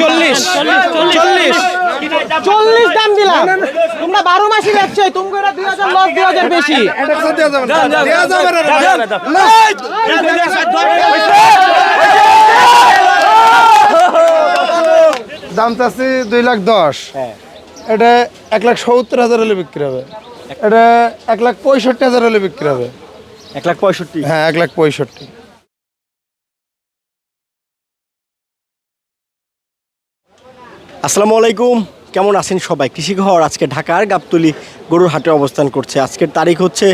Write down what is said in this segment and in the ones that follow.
চল্লিশ চল্লিশ চল্লিশ দাম দিলাম তোমরা বারো মাসই যাচ্ছে তুমি করে দুই হাজার লস দুই হাজার বেশি দাম চাচ্ছি দুই লাখ দশ এটা এক লাখ সত্তর হাজার হলে বিক্রি হবে এটা এক লাখ পঁয়ষট্টি হাজার হলে বিক্রি হবে এক লাখ পঁয়ষট্টি হ্যাঁ এক লাখ পঁয়ষট্টি আসসালামু আলাইকুম। কেমন আছেন সবাই? কৃষি ঘর আজকে ঢাকার গাবতলি গরুর হাটে অবস্থান করছে। আজকের তারিখ হচ্ছে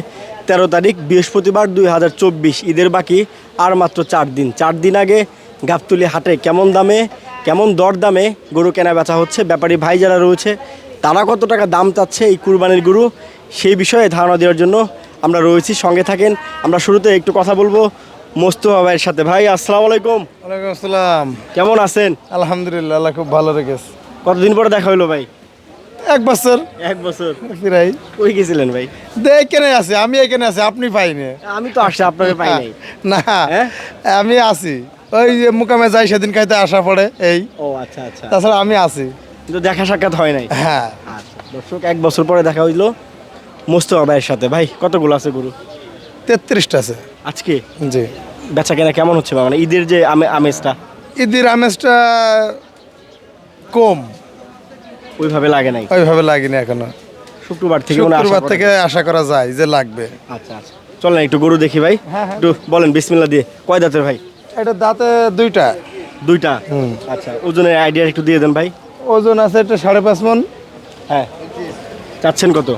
তেরো তারিখ, বৃহস্পতিবার দুই হাজার চব্বিশ। ঈদের বাকি আর মাত্র চার দিন। চার দিন আগে গাবতলি হাটে কেমন দামে, কেমন দর দামে গরু কেনা বেচা হচ্ছে? ব্যাপারী ভাই যারা রয়েছে, তারা কত টাকা দাম চাচ্ছে এই কুরবানির গরু? সেই বিষয়ে ধারণা দেওয়ার জন্য আমরা রয়েছি। সঙ্গে থাকেন। আমরা শুরুতে একটু কথা বলব। মোস্তফা ভাইয়ের সাথে। ভাই আসসালামু আলাইকুম। ওয়ালাইকুম আসসালাম। কেমন আছেন? আলহামদুলিল্লাহ আল্লাহ খুব ভালো রেখেছে। কতদিন পরে দেখা হলো ভাই? এক বছর। এক বছর। ফিরাই। কই গেছিলেন ভাই? দে এখানে আছে আমি এখানে আছি আপনি পাইনি। আমি তো আসছি আপনাকে পাই নাই। না হ্যাঁ? আমি আছি। ওই যে মুকামে যাই সেদিন খাইতে আসা পড়ে এই। ও আচ্ছা আচ্ছা। তাছাড়া আমি আছি। কিন্তু দেখা সাক্ষাৎ হয় নাই? হ্যাঁ। আচ্ছা দর্শক এক বছর পরে দেখা হইল মোস্তফা ভাইয়ের সাথে। ভাই কতগুলো আছে গরু? তেত্রিশটা আছে। আজকে? জি। বেচা কেনা কেমন হচ্ছে মানে ঈদের যে আমে আমেজটা? ঈদের আমেজটা কম। ওইভাবে লাগে নাই? ওইভাবে লাগেনি এখনও। শুক্রবার থেকে শুক্রবার থেকে আশা করা যায় যে লাগবে। আচ্ছা আচ্ছা। চলেন একটু গরু দেখি ভাই। হ্যাঁ, হ্যাঁ। একটু বলেন বিসমিল্লা দিয়ে। কয় দাঁতের ভাই? এটা দাঁতে দুইটা। দুইটা? আচ্ছা ওজনের আইডিয়া একটু দিয়ে দেন ভাই। ওজন আছে এটা সাড়ে পাঁচ মন। হ্যাঁ। চাচ্ছেন কত?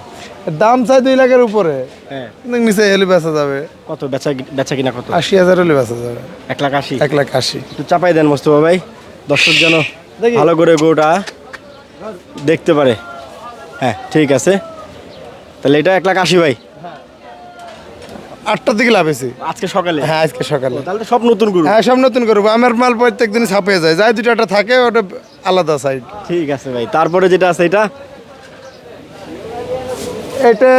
দাম চাই দুই লাখের উপরে। হ্যাঁ। নিচে হলে বেচা যাবে। কত? বেচা বেচা কিনা কত? আশি হাজার হলে বেচা যাবে। এক লাখ আশি? এক লাখ আশি। একটু চাপাই দেন মোস্তফা ভাই। দর্শক যেন ভালো করে গরুটা দেখতে পারে। হ্যাঁ ঠিক আছে। তাহলে এটা এক লাখ আশি ভাই। আটটার দিকে লাভেছি আজকে সকালে? হ্যাঁ আজকে সকালে। তাহলে সব নতুন গরু। হ্যাঁ সব নতুন করব আমার মাল প্রত্যেক দিন ছাপিয়ে যায়। যাই দুটো একটা থাকে ওটা আলাদা সাইড ঠিক আছে ভাই। তারপরে যেটা আছে এটা? এটা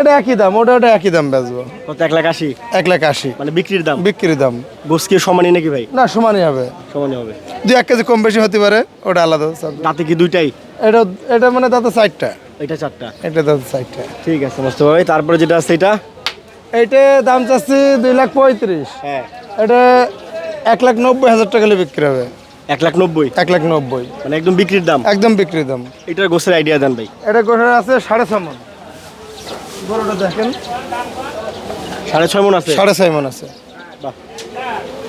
এটা একই দাম ওটা ওটা একই দাম বেচবো। কত? এক লাখ আশি? এক লাখ আশি। মানে বিক্রির দাম? বিক্রির দাম। গোস কি সমানই নাকি ভাই? না সমানই হবে। সমানই হবে। দুই এক কেজি কম বেশি হতে পারে ওটা আলাদা। দাঁতে কি দুইটাই? এটা এটা মানে দাদা সাইডটা এটা চারটা। এটা দাদা সাইডটা ঠিক আছে মোস্তফা ভাই তারপরে যেটা আছে এটা? এইটা দাম চাচ্ছি দুই লাখ পঁয়ত্রিশ। হ্যাঁ। এটা এক লাখ নব্বই হাজার টাকা বিক্রি হবে। এক লাখ নব্বই? এক লাখ নব্বই। মানে একদম বিক্রির দাম? একদম বিক্রি দাম। এটার গোসের আইডিয়া দেন ভাই। এটা আছে সাড়ে ছ মন। গরুটা দেখেন। সাড়ে ছয় মন আছে? সাড়ে ছয় মন আছে। বাহ।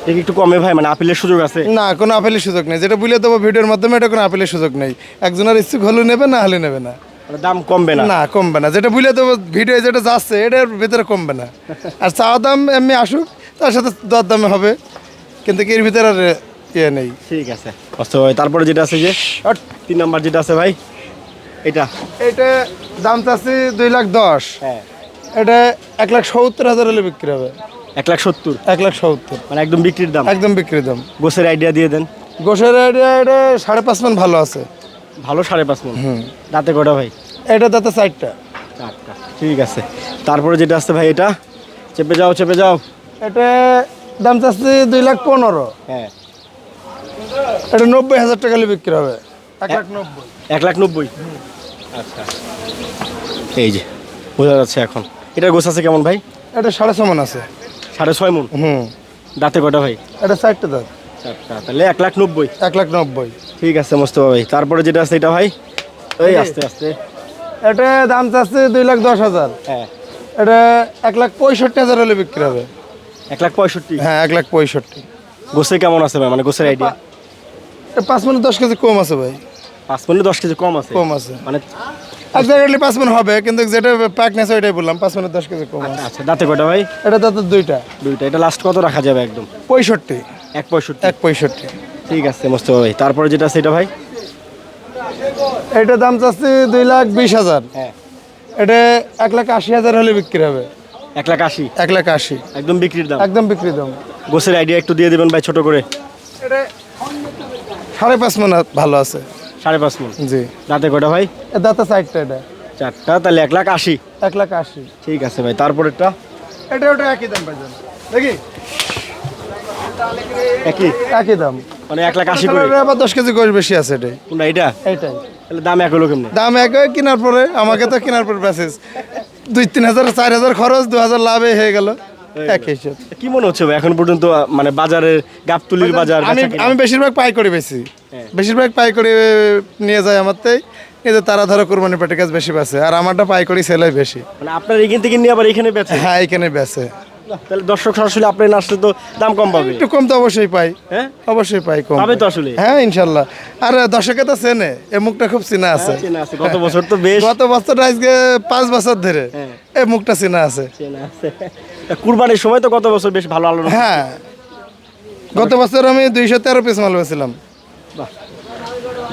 এটা একটু কমে ভাই মানে আপিলের সুযোগ আছে। না কোনো আপেলের সুযোগ নেই। যেটা বুঝলে দেবো ভিডিওর মাধ্যমে এটা কোনো আপেলের সুযোগ নেই। একজনের ইচ্ছুক হলে নেবে না হলে নেবে না। মানে দাম কমবে না? না কমবে না। যেটা বুঝলে দেবো ভিডিও যেটা যাচ্ছে এটার ভিতরে কমবে না। আর চাওয়া দাম এমনি আসুক তার সাথে দর দামে হবে। কিন্তু এর ভিতরে আর ইয়ে নেই। ঠিক আছে। মোস্তফা ভাই তারপরে যেটা আছে যে তিন নাম্বার যেটা আছে ভাই এটা। এইটা দাম চাচ্ছি দুই লাখ দশ। হ্যাঁ। এটা এক লাখ সত্তর হাজার হলে বিক্রি হবে। এক লাখ সত্তর? এক লাখ সত্তর। মানে একদম বিক্রির দাম? একদম বিক্রি দাম। গোসের আইডিয়া দিয়ে দেন। গোসের এটা এটা সাড়ে পাঁচ মান ভালো আছে। ভালো সাড়ে পাঁচ মন? হুম। দাঁতে কটা ভাই? এটা দাঁতে সাইডটা চারটা। ঠিক আছে। তারপরে যেটা আছে ভাই এটা? চেপে যাও চেপে যাও। এটা দাম চাচ্ছি দুই লাখ পনেরো। হ্যাঁ। এটা নব্বই হাজার টাকা বিক্রি হবে। এক লাখ নব্বই। এক লাখ নব্বই? আচ্ছা। এই যে বোঝা যাচ্ছে এখন। এটার গোছ আছে কেমন ভাই? এটা সাড়ে ছ মন আছে। সাড়ে ছয় মন? হুম। দাঁতে কটা ভাই? এটা সাইডটা দাঁত। চারটা। তাহলে এক লাখ নব্বই। এক লাখ নব্বই। ঠিক আছে মোস্তফা ভাই তারপরে যেটা আছে এটা ভাই? এই আস্তে আস্তে। এটা দাম চাচ্ছি দুই লাখ দশ হাজার। হ্যাঁ। এটা এক লাখ পঁয়ষট্টি হাজার হলে বিক্রি হবে। এক লাখ পঁয়ষট্টি? হ্যাঁ এক লাখ পঁয়ষট্টি। গোসে কেমন আছে ভাই? মানে গোসের আইডিয়া এটা পাঁচ মিনিট দশ কেজি কম আছে ভাই। পাঁচ মিনিট দশ কেজি কম আছে? কম আছে। মানে এক্সাক্টলি পাঁচ মিনিট হবে কিন্তু যেটা প্যাক নেছে ওইটাই বললাম পাঁচ মিনিট দশ কেজি কম আছে। আচ্ছা দাঁতে কটা ভাই? এটা দাঁতের দুইটা। দুইটা এটা লাস্ট কত রাখা যাবে একদম? পঁয়ষট্টি। এক পঁয়ষট্টি? এক পঁয়ষট্টি। ঠিক আছে মোস্তফা ভাই তারপরে যেটা আছে এটা ভাই? এটা দাম চাচ্ছি দুই লাখ বিশ হাজার। হ্যাঁ। এটা এক লাখ আশি হাজার হলে বিক্রি হবে। এক লাখ আশি? এক লাখ আশি। একদম বিক্রির দাম? একদম বিক্রির দাম। গোসের আইডিয়া একটু দিয়ে দেবেন ভাই ছোট করে। এটা সাড়ে পাঁচ মন ভালো আছে। সাড়ে পাঁচ মন? জি। দাঁতে কটা ভাই? দাঁতে সাইডটা এটা চারটা? তাহলে এক লাখ আশি। এক লাখ আশি। ঠিক আছে ভাই তারপরেরটা? এটা ওটা একই দাম পাইছেন দেখি? একই? একই দাম। মানে এক লাখ আশি করে? আবার দশ কেজি গোশ বেশি আছে এটাই। কোনটা এটা এইটাই। তাহলে দাম এক হলো কেমনে? দাম একই কেনার পরে আমাকে তো কেনার পরে বেসেস দুই তিন হাজার চার হাজার খরচ দু হাজার লাভে হয়ে গেল। একই কি মনে হচ্ছে এখন পর্যন্ত মানে বাজারের গাবতুলির বাজার আমি আমি বেশিরভাগ পাই করে বেশি। হ্যাঁ। বেশিরভাগ পাই করে নিয়ে যায় আমার তাই। তারা ধরো কোরবানি পেটে কাজ বেশি বেছে আর আমারটা পাই করি সেলাই বেশি। মানে আপনার এখান থেকে নিয়ে আবার এখানে বেচে? হ্যাঁ এখানে বেছে তাহলে দর্শক সরাসরি আপনি না আসলে তো দাম কম পাবে। একটু কম তো অবশ্যই পাই। হ্যাঁ? অবশ্যই পাই কম। পাবে তো আসলে? হ্যাঁ ইনশাল্লাহ। আর দর্শকে তো চেনে এ মুখটা খুব চেনা আছে। গত বছর তো বেশ গত বছর আজকে পাঁচ বছর ধরে হ্যাঁ। এই মুখটা চেনা আছে। চেনা আছে। কুরবানির সময় তো গত বছর বেশ ভালো আলোড়ন হ্যাঁ। গত বছর আমি দুইশো তেরো পিস মাল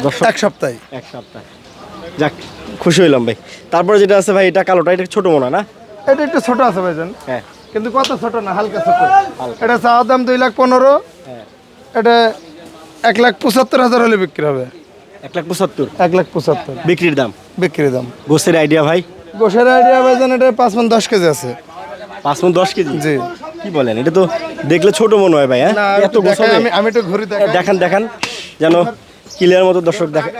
দর্শক এক সপ্তাহে। এক সপ্তাহে। যাক খুশি হইলাম ভাই। তারপরে যেটা আছে ভাই এটা কালোটা এটা ছোট মনে না? এটা একটু ছোট আছে ভাইজান। হ্যাঁ। কিন্তু কত ছোট না হালকা ছোট। এটা চাওয়ার দাম দুই লাখ পনেরো। হ্যাঁ। এটা এক লাখ পঁচাত্তর হাজার হলে বিক্রি হবে। এক লাখ পঁচাত্তর? এক লাখ পঁচাত্তর। বিক্রির দাম? বিক্রির দাম। গোসের আইডিয়া ভাই? গোসের আইডিয়া ভাইজান এটা পাঁচ মন দশ কেজি আছে। পাঁচ মন দশ কেজি? জি। কি বলেন? এটা তো দেখলে ছোট মনে হয় ভাই হ্যাঁ? এত আমি আমি একটু ঘুরি দেখাই। দেখান দেখান যেন ক্লিয়ার মতো দর্শক দেখে।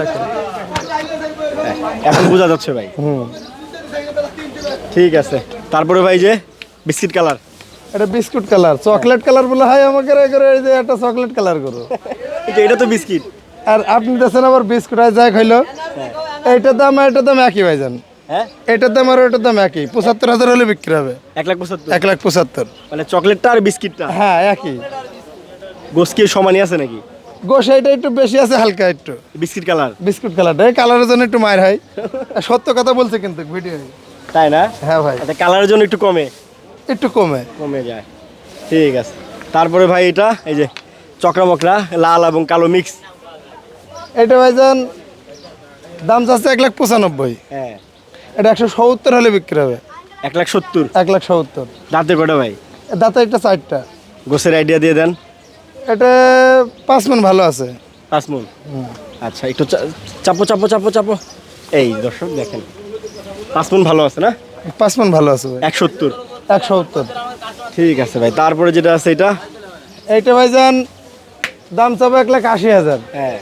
দেখেন। এখন বোঝা যাচ্ছে ভাই। হুম। ঠিক আছে। তারপরে ভাই যে বিস্কিট কালার। এটা বিস্কুট কালার চকলেট কালার বলে হয় আমাকে এই যে একটা চকলেট কালার করো এটা তো বিস্কিট। আর আপনি দেখছেন আবার বিস্কুট আর যাই খাইলো এইটার দাম আর এটার দাম একই ভাইজান হ্যাঁ? এটার দাম আর ওটার দাম একই। পঁচাত্তর হাজার হলে বিক্রি হবে। এক লাখ পঁচাত্তর? এক লাখ পঁচাত্তর। মানে চকলেটটা আর বিস্কিটটা? হ্যাঁ একই। গোস কি সমানই আছে নাকি? গোস এটা একটু বেশি আছে হালকা একটু। Biscuit colour? বিস্কুট কালারটা এই কালারের জন্য একটু মায়ের হয়। সত্য কথা বলছে কিন্তু ভিডিও। তাই না? হ্যাঁ ভাই। এটা কালারের জন্য একটু কমে? একটু কমে। কমে যায়। ঠিক আছে। তারপরে ভাই এটা এই যে চকরা মকরা লাল এবং কালো মিক্স। এটা ভাইজান দাম চাচ্ছে এক লাখ পঁচানব্বই। হ্যাঁ। এটা একশো সত্তর হলে বিক্রি হবে। এক লাখ সত্তর? এক লাখ সত্তর। দাঁতে কটা ভাই? দাঁতে একটা চারটা। গোসের আইডিয়া দিয়ে দেন। এটা পাঁচ মন ভালো আছে। পাঁচ মন? আচ্ছা একটু চাপো চাপো চাপো চাপো। এই দর্শক দেখেন। পাঁচ মন ভালো আছে না? পাঁচ মন ভালো আছে এক সত্তর? এক সত্তর। ঠিক আছে ভাই তারপরে যেটা আছে এটা? এইটা ভাইজান দাম চাবো এক লাখ আশি হাজার। হ্যাঁ।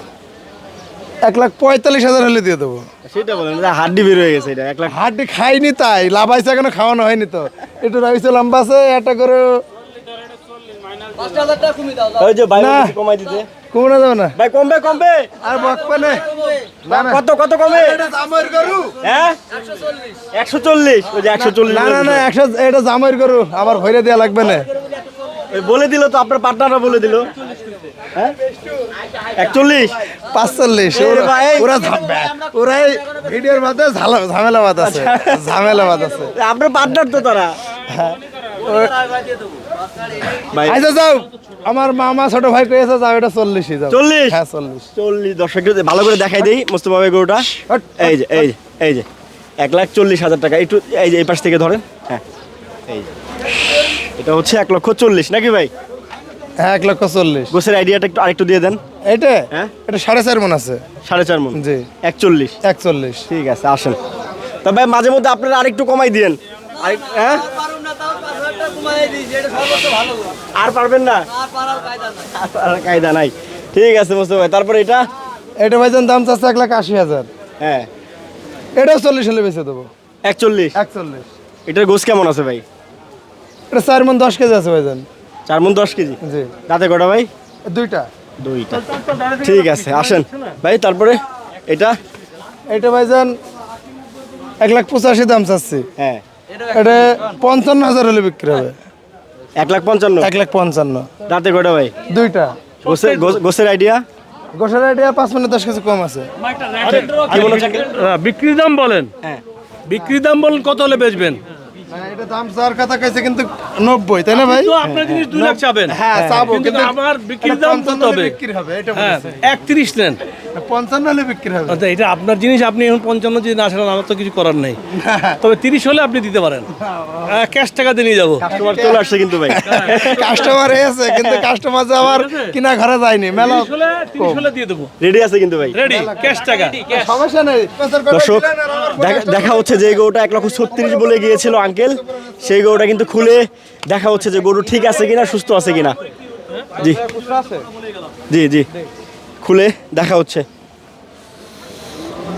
এক লাখ পঁয়তাল্লিশ হাজার হলে দিয়ে দেবো। সেটা বলেন হাড্ডি বের হয়ে গেছে এটা এক লাখ হাড্ডি খাইনি তাই লাভাইছে এখনও খাওয়ানো হয়নি তো। একটু রাইছে লম্বা আছে একটা করে ওই যে ভাই কমাই দিতে। কমে যাবে না। ভাই কমবে কমবে। আর বকবে না কত কত কমে? হ্যাঁ? একশো চল্লিশ। ওই যে একশো চল্লিশ না না না একশো এটা জামাইর গরু আবার ভরে দেওয়া লাগবে না। বলে দিল তো আপনার পার্টনাররা বলে দিল। একচল্লিশ? পাঁচচল্লিশ। ওরা- ভাই। ওরা ঝাম- ভিডিওর মধ্যে ঝালা- ঝামেলাবাদ আছে। ঝামেলাবাদ আছে। আপনার পার্টনার তো তারা। আচ্ছা যাও। আমার মামা ছোট ভাই যাও এটা যাও। হ্যাঁ দর্শক ভালো করে দেখাই দেই মোস্তফা ভাই গরুটা। হট, এই যে এই যে এই যে। এক লাখ চল্লিশ হাজার টাকা। একটু এই যে এই পাশ থেকে ধরেন। হ্যাঁ এই যে। এটা হচ্ছে এক লক্ষ চল্লিশ নাকি ভাই? হ্যাঁ এক লক্ষ চল্লিশ। গোসের আইডিয়াটা একটু আরেকটু দিয়ে দেন। এটা? হ্যাঁ? এটা সাড়ে চার মন আছে। সাড়ে চার মন? জি। একচল্লিশ? একচল্লিশ। ঠিক আছে আসেন। তা ভাই মাঝে মধ্যে আপনারা আরেকটু কমাই দিয়েন। আরেক- হ্যাঁ? আর পারবেন না? আর কায়দা নাই। ঠিক আছে মোস্তফা ভাই তারপরে এটা? এটা ভাইজান দাম চাচ্ছে এক লাখ আশি হাজার। হ্যাঁ। এটাও চল্লিশ হলে বেঁচে দেবো। একচল্লিশ? একচল্লিশ। এটার গোস কেমন আছে ভাই? এটা চার মন দশ কেজি আছে ভাইজান। চার মন দশ কেজি? জি। দাঁতে কটা ভাই? দুইটা। দুইটা। ঠিক আছে আসেন। ভাই তারপরে এটা? এটা ভাই যান এক লাখ পঁচাশি দাম চাচ্ছি। হ্যাঁ। এটা পঞ্চান্ন হাজার হলে বিক্রি হবে। এক লাখ পঞ্চান্ন? এক লাখ পঞ্চান্ন। দাঁতে কটা ভাই? দুইটা। গোসের গোসের আইডিয়া? গোসার আইডিয়া পাঁচ মিনিট দশ কেজি কম আছে। বিক্রির দাম বলেন। হ্যাঁ। বিক্রির দাম বলেন কত হলে বেচবেন? এটা দাম চার কথা কইছে কিন্তু নব্বই তাই না ভাই? তো আপনার জিনিস দুই লাখ চাবেন। হ্যাঁ চাবো কিন্তু কিন্তু আমার বিক্রির এটা দাম কত হবে? বিক্রি হবে এটা হ্যাঁ বলেছে। নেন। পঞ্চান্ন হলে বিক্রি হবে। আচ্ছা, এটা আপনার জিনিস আপনি এখন পঞ্চান্ন যদি না ছাড়েন আমার তো কিছু করার নেই। তবে তিরিশ হলে আপনি দিতে পারেন। ক্যাশ টাকা দিয়ে নিয়ে যাব। কাস্টমার চলে আসছে কিন্তু ভাই। কাস্টমার এসে কিন্তু কাস্টমার যে আবার কিনা ঘরে যায়নি মেলা তিরিশ হলে দিয়ে দেবো। রেডি আছে কিন্তু ভাই। রেডি ক্যাশ টাকা। সমস্যা নেই। দর্শক দেখা হচ্ছে যে গরুটা এক লক্ষ ছত্রিশ বলে গিয়েছিল আঙ্কেল। আঙ্কেল সেই গরুটা কিন্তু খুলে দেখা হচ্ছে যে গরু ঠিক আছে কিনা সুস্থ আছে কিনা। জি। জি জি। খুলে দেখা হচ্ছে।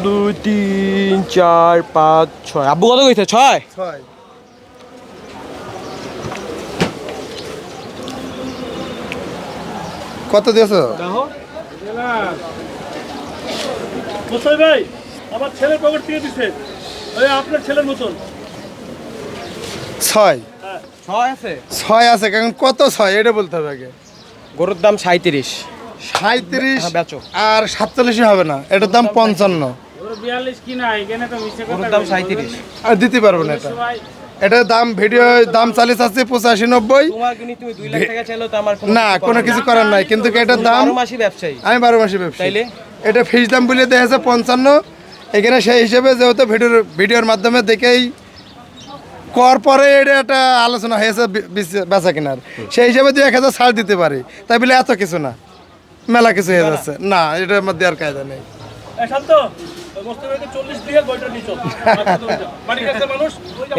দুই তিন চার পাঁচ ছয়। আব্বু কত কইছে? ছয়? কত দিয়েছ? ভাই আমার ছেলের পকেট থেকে দিছে। আপনার ছেলের মতন। ছয়। ছয় আছে? ছয় আছে কারণ কত ছয়? এটা বলতে হবে আগে। গরুর দাম সাঁত্রিশ সাঁত্রিশ হ্যাঁ, আর সাতচল্লিশই হবে না এটার দাম পঞ্চান্ন। বিয়াল্লিশ কিনা এখানে তো মিশে গরুর দাম সাঁত্রিশ আর দিতে পারব না এটা। এটার দাম ভিডিও দাম চালিয়ে আছে পঁচাশি নব্বই। তোমার কিনি তুমি দুই লাখ টাকা চাইলেও তো আমার না কোনো কিছু করার নাই কিন্তু এটার দাম বারো মাসি ব্যবসায়ী। আমি বারো মাসে ব্যবসা এটা ফিস দাম বলে দেখেছে পঞ্চান্ন। এখানে সেই হিসেবে যেহেতু ভিডিওর ভিডিওর মাধ্যমে দেখেই কর পরে এটা একটা আলোচনা হয়েছে বেচা কেনার। সেই হিসাবে দুই এক হাজার ছাড় দিতে পারি। তাই বলে এত কিছু না। মেলা কিছু হয়ে যাচ্ছে। না, এটার মধ্যে আর কায়দা নেই।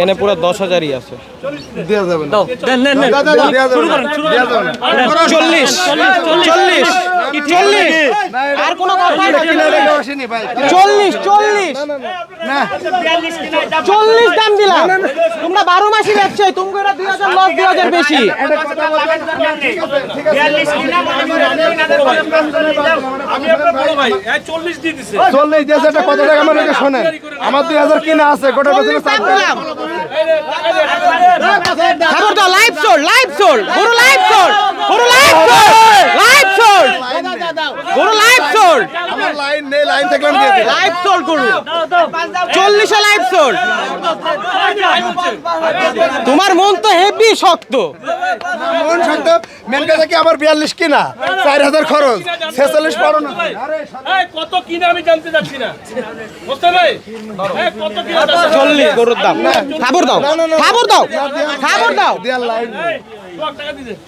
এনে পুরো দশ হাজারই আছে। চল্লিশ চল্লিশ চল্লিশ আর কোনো কথা কিনা রেখে আসেনি ভাই। চল্লিশ। চল্লিশ চল্লিশ দাম দিলাম। তোমরা বারো মাসি ব্যবসায়ী এটা দুই হাজার লস দুই হাজার বেশি। আমি আপনার বড় ভাই। এই চল্লিশ দিয়ে দিছে। চল্লিশ দিয়েছে কত টাকা আমার এটা আমার দুই হাজার কিনা আছে গোটা পেছনে চাপ দাম খবর দাও লাইভ সোল লাইভ সোল গরু লাইভ সোল গরু লাইভ সোল লাইভ সোল গরু লাইভ সোল আমার লাইন নেই লাইন থাকলে আমি লাইভ সোল গরু চল্লিশে লাইভ সোল। তোমার মন তো হেভি শক্ত। মন শান্ত মেন কথা কি আমার বিয়াল্লিশ কিনা? চার হাজার খরচ। ছেচল্লিশ পারো না। কত কিনা আমি জানতে চাচ্ছি না। মোস্তফা ভাই এই, কত কিনা চল্লিশ গরুর দাম। খাবার দাও। খাবার দাও। খাবার দাও।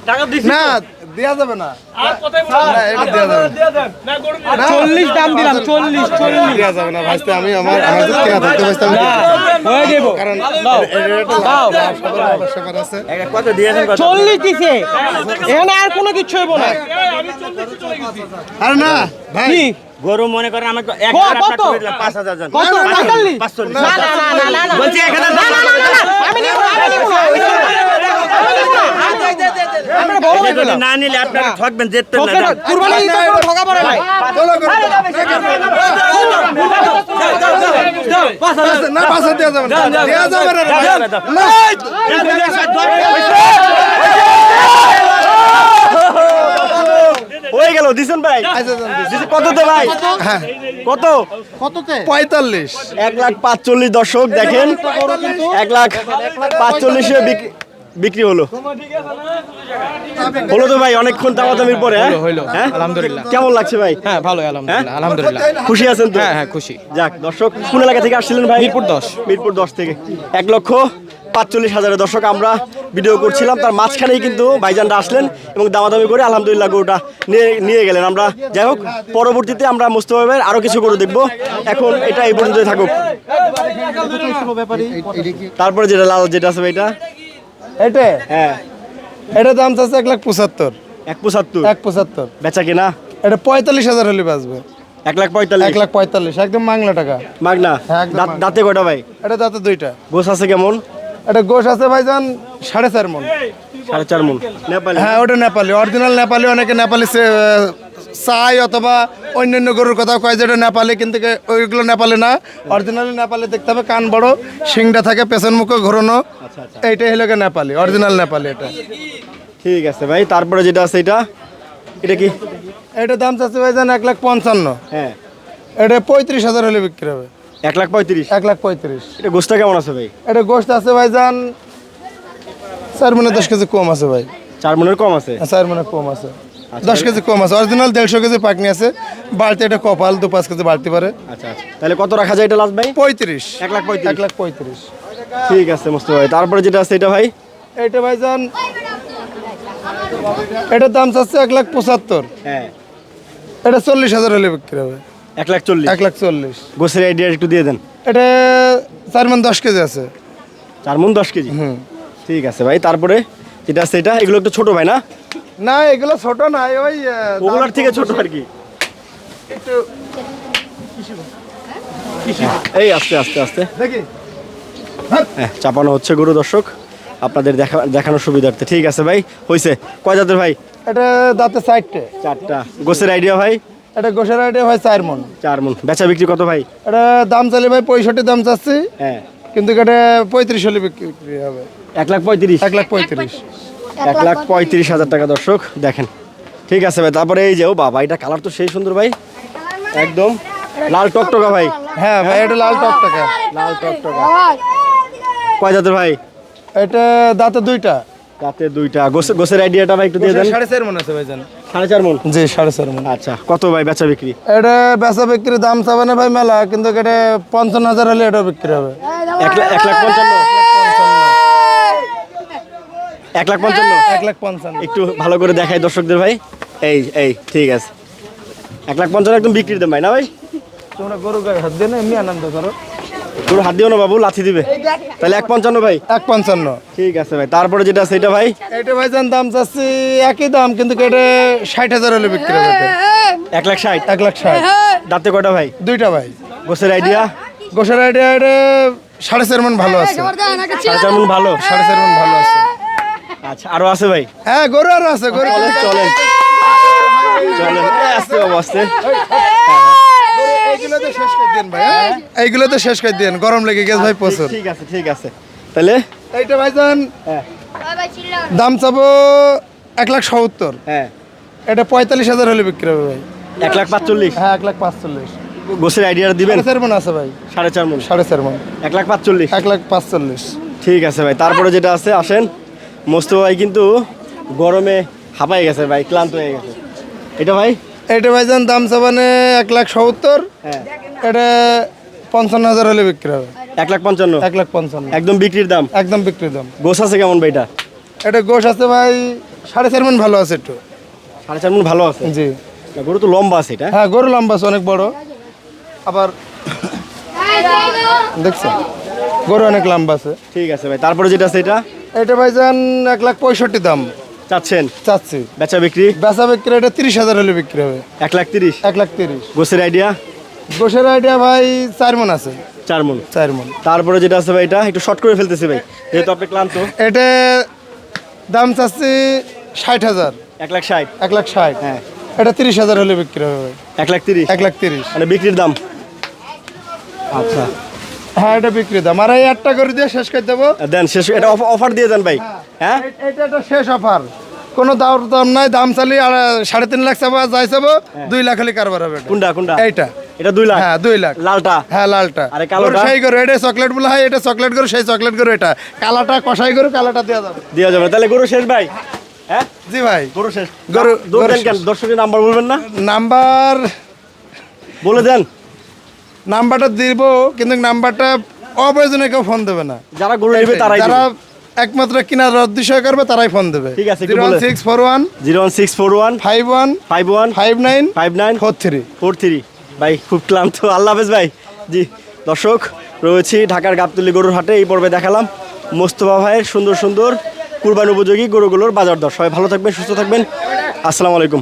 টাকা দিছি না দেওয়া যাবে না চল্লিশ দাম দিলাম চল্লিশ চল্লিশ দেওয়া যাবে না ভাইস্তে আমি আমার আমার কেনা ভাইস্তে আমি হয়ে যাব কারণ দাও দাও সবার ব্যাপার-স্যাপার কত দিয়েছেন কত চল্লিশ দিছে এখানে আর কোনো কিছু হইব না আমি চল্লিশে চলে গেছি আর না ভাই গরু মনে করেন আমাকে এক হাজার পাঁচ হাজার জন কত পঁয়তাল্লিশ না না না না না না বলছি এক হাজার না হয়ে নিলে আপনারা ঠকবেন না। কুরবানি ঠকা পড়ে। না যাবে না যাবে হয়ে গেল দিছেন ভাই? আচ্ছা, যান, কততে ভাই? হ্যাঁ। কত? পঁয়তাল্লিশ। এক লাখ পাঁচচল্লিশ দর্শক দেখেন। এক লাখ পাঁচচল্লিশে বিক্রি- হলো। হলো তো ভাই অনেকক্ষণ দামাদামির পরে হ্যাঁ? হ্যাঁ? আলহামদুলিল্লাহ। কেমন লাগছে ভাই? হ্যাঁ ভালো আলহামদুলিল্লাহ। আলহামদুলিল্লাহ। খুশি আছেন তো? হ্যাঁ হ্যাঁ খুশি। যাক দর্শক কোন এলাকা থেকে আসছিলেন ভাই? মিরপুর দশ। মিরপুর দশ থেকে। এক লক্ষ পাঁচচল্লিশ হাজারের দর্শক আমরা ভিডিও করছিলাম। তার মাঝখানেই কিন্তু ভাইজানরা আসলেন এবং দামাদামি করে আলহামদুলিল্লাহ গরুটা নিয়ে নিয়ে গেলেন। আমরা যাই হোক পরবর্তীতে আমরা মোস্তফা ভাইয়ের আরও কিছু গরু দেখব। এখন এটা এই পর্যন্তই থাকুক। তারপরে যেটা লাল যেটা আছে এটা? এটা? হ্যাঁ। এটা দাম চাচ্ছে এক লাখ পঁচাত্তর। এক পঁচাত্তর? এক পঁচাত্তর। বেচা কিনা? এটা পঁয়তাল্লিশ হাজার হলে বাঁচবে। এক লাখ পঁয়তাল্লিশ? এক লাখ পঁয়তাল্লিশ একদম মাংলা টাকা। মাগনা হ্যাঁ, দাঁত- কয়টা ভাই? এটা দাঁতে দুইটা। গোস আছে কেমন? এটা গোশ আছে ভাইজান সাড়ে চার মন। সাড়ে চার মন। নেপালি? হ্যাঁ ওটা নেপালি। অরিজিনাল নেপালি অনেকে নেপালি সে- চাই অথবা অন্যান্য গরুর কথা কয় যে এটা নেপালি কিন্তু ওইগুলো নেপালি না। অরিজিনালি নেপালি দেখতে হবে কান বড় শিংটা থাকে পেছন মুখে ঘোরানো। এইটাই হলো নেপালি অরিজিনাল নেপালি এটা। ঠিক আছে ভাই তারপরে যেটা আছে এটা? এটা কি? এটা দাম চাচ্ছে ভাইজান এক লাখ পঞ্চান্ন। হ্যাঁ। এটা পঁয়ত্রিশ হাজার হলে বিক্রি হবে। এক লাখ পঁয়ত্রিশ? এক লাখ পঁয়ত্রিশ। এটা গোষ্ঠটা কেমন আছে ভাই? এটা গোস্ত আছে ভাইজান চার মনে দশ কেজি কম আছে ভাই। চার মনের কম আছে? চার মনে কম আছে। দশ কেজি কম আছে। অরিজিনাল দেড়শো কেজি পাকনি আছে। বাড়তি এটা কপাল দু পাঁচ কেজি বাড়তে পারে। আচ্ছা আচ্ছা। তাহলে কত রাখা যায় এটা লাস্ট ভাই? পঁয়ত্রিশ। এক লাখ পঁয়ত্রিশ। এক লাখ পঁয়ত্রিশ। ঠিক আছে মুস্তফা ভাই। তারপরে যেটা আছে এটা ভাই? এটা ভাই ভাইজান এটার দাম চাচ্ছে এক লাখ পঁচাত্তর। হ্যাঁ। এটা চল্লিশ হাজার হলে বিক্রি হবে। এক লাখ চল্লিশ। এক লাখ চল্লিশ। গোসের আইডিয়া একটু দিয়ে দেন। এটা চার মান দশ কেজি আছে। চার মন দশ কেজি? হুম। ঠিক আছে ভাই তারপরে যেটা সেটা এগুলো একটু ছোট ভাই না? না এগুলো ছোট না ওই ওগুলোর থেকে ছোট আর কি। একটু এই আস্তে আস্তে আস্তে। দেখি। হ্যাঁ চাপানো হচ্ছে গুরু দর্শক। আপনাদের দেখা দেখানোর সুবিধার্থে। ঠিক আছে ভাই হয়েছে কয় জাতের ভাই? এটা দাঁতে সাইডটে চারটা। গোসের আইডিয়া ভাই? এটা গোসের আইডিয়া হয় চার মন। চার মন। বেচা বিক্রি কত ভাই? এটা দাম চাইলে ভাই পঁয়ষট্টি দাম চাচ্ছি। হ্যাঁ। কিন্তু এটা পঁয়ত্রিশ হলে বিক্রি হবে। এক লাখ পঁয়ত্রিশ। এক লাখ পঁয়ত্রিশ। এক লাখ পঁয়ত্রিশ হাজার টাকা দর্শক দেখেন। ঠিক আছে ভাই তারপরে এই যে ও বাবা এটা কালার তো সেই সুন্দর ভাই। একদম। লাল টকটকা ভাই। হ্যাঁ ভাই এটা লাল টকটকা। লাল টকটকা। কয় জাতের ভাই? এটা দাঁতে দুইটা। রাতে দুইটা। গোসের গোসের আইডিয়াটা ভাই একটু দিয়ে দেন। সাড়ে চার মন আছে ভাই জান। সাড়ে চার মন জি সাড়ে চার মন আচ্ছা কত ভাই বেচা বিক্রি? এটা বেচা বিক্রির দাম চাবে না ভাই মেলা কিন্তু এটা পঞ্চান্ন হাজার হলে এটা বিক্রি হবে। এক লাখ পঞ্চান্ন? এক লাখ পঞ্চান্ন। এক লাখ পঞ্চান্ন। একটু ভালো করে দেখাই দর্শকদের ভাই। এই এই ঠিক আছে। এক লাখ পঞ্চান্ন একদম বিক্রি দেন ভাই না ভাই? তোমরা গরু গায়ে হাত দিয়ে না এমনি আনন্দ করো। তোর হাত দিও না বাবু লাথি দিবে। তাহলে এক পঞ্চান্ন ভাই। এক পঞ্চান্ন। ঠিক আছে ভাই তারপরে যেটা সেটা ভাই? এটা ভাই যান দাম চাচ্ছি একই দাম কিন্তু এটা ষাট হাজার হলে বিক্রি হবে? এক লাখ ষাট। এক লাখ ষাট। দাঁতে কটা ভাই? দুইটা ভাই। গোসের আইডিয়া? গোসার আইডিয়া এটা সাড়ে চার মন ভালো আছে। সাড়ে চার মন ভালো। সাড়ে চার মন ভালো আছে। আচ্ছা আরও আছে ভাই? হ্যাঁ গরু আরও আছে গরু চলেন চলেন। চলেন। আস্তে বাবু আস্তে। শেষ করে দেন ভাই হ্যাঁ? এইগুলোতে শেষ করে দেন গরম লেগে গেছে ভাই প্রচুর। ঠিক আছে ঠিক আছে। তাহলে? এইটা ভাইজান হ্যাঁ। দাম চাবো এক লাখ সত্তর। হ্যাঁ। এটা পঁয়তাল্লিশ হাজার হলে বিক্রি হবে ভাই। এক লাখ পাঁচচল্লিশ? হ্যাঁ এক লাখ পাঁচচল্লিশ। গোসের আইডিয়া দিবেন? চার মন আছে ভাই। সাড়ে চার মন। সাড়ে চার মন। এক লাখ পাঁচচল্লিশ? এক লাখ পাঁচচল্লিশ। ঠিক আছে ভাই তারপরে যেটা আছে আসেন। মোস্তফা ভাই কিন্তু গরমে হাঁপাই গেছে ভাই ক্লান্ত হয়ে গেছে। এটা ভাই? এইটা ভাইজান দাম চাবানে এক লাখ সত্তর। হ্যাঁ। এটা পঞ্চান্ন হাজার হলে বিক্রি হবে। এক লাখ পঞ্চান্ন? এক লাখ পঞ্চান্ন। একদম বিক্রির দাম? একদম বিক্রির দাম। গোস আছে কেমন ভাই এটা? এটা গোশ আছে ভাই সাড়ে চার মন ভালো আছে একটু। সাড়ে চার মন ভালো আছে? জি। গরু তো লম্বা আছে এটা? হ্যাঁ গরু লম্বা আছে অনেক বড়। আবার দেখছেন? গরু অনেক লম্বা আছে। ঠিক আছে ভাই তারপরে যেটা আছে এটা? এটা ভাইজান এক লাখ পঁয়ষট্টি দাম। চাচ্ছেন? চাচ্ছি। বেচা বিক্রি? বেচা বিক্রি এটা তিরিশ হাজার হলে বিক্রি হবে। এক লাখ তিরিশ? এক লাখ তিরিশ। গোসের আইডিয়া গোশের আইডিয়া ভাই চার মন আছে। চার মন? চার মন। তারপরে যেটা আছে ভাই এটা একটু শর্ট করে ফেলতেছি ভাই যেহেতু আপনি ক্লান্ত। এটা দাম চাচ্ছি ষাট হাজার। এক লাখ ষাট? এক লাখ ষাট। হ্যাঁ। এটা তিরিশ হাজার হলে বিক্রি হবে এক লাখ তিরিশ? এক লাখ তিরিশ। মানে বিক্রির দাম? আচ্ছা। হ্যাঁ এটা বিক্রি দাম। আর এই একটা করে দিয়ে শেষ করে দেবো। দেন শেষ এটা অফার দিয়ে দেন ভাই। হ্যাঁ এটা একটা শেষ অফার কোনো দাম দাম নাই দাম চালি আর সাড়ে তিন লাখ চাবো যাই চাবো দুই লাখ হলে কারবার হবে। কোনটা কোনটা? এইটা। এটা দুই লাখ? হ্যাঁ দুই লাখ। লালটা? হ্যাঁ লালটা। আরে কালোটা? সেই গরু এটা চকলেট বলে হয় এটা চকলেট গরু সেই চকলেট গরু এটা। কালাটা কষাই গরু কালাটা দেওয়া যাবে। দেওয়া যাবে। তাহলে গরু শেষ ভাই। হ্যাঁ? জি ভাই। গরু শেষ। গরু-। দর্শকের নাম্বার বলবেন না? নাম্বার বলে দেন। নাম্বারটা দিব কিন্তু নাম্বারটা অপ্রয়োজনে কেউ ফোন দেবে না। যারা গরু নেবে তারাই যারা একমাত্র কিনার রদ্দিশয় করবে তারাই ফোন দেবে। ঠিক আছে, zero. Six four one zero six four one five one five one five nine five nine four three. Four three. ভাই খুব ক্লান্ত। আল্লাহ হাফেজ ভাই। জি দর্শক রয়েছি ঢাকার গাবতলি গরুর হাটে এই পর্বে দেখালাম মোস্তফা ভাইয়ের সুন্দর সুন্দর কুরবান উপযোগী গরুগুলোর বাজার দর সবাই ভালো থাকবেন সুস্থ থাকবেন। আসসালামু আলাইকুম।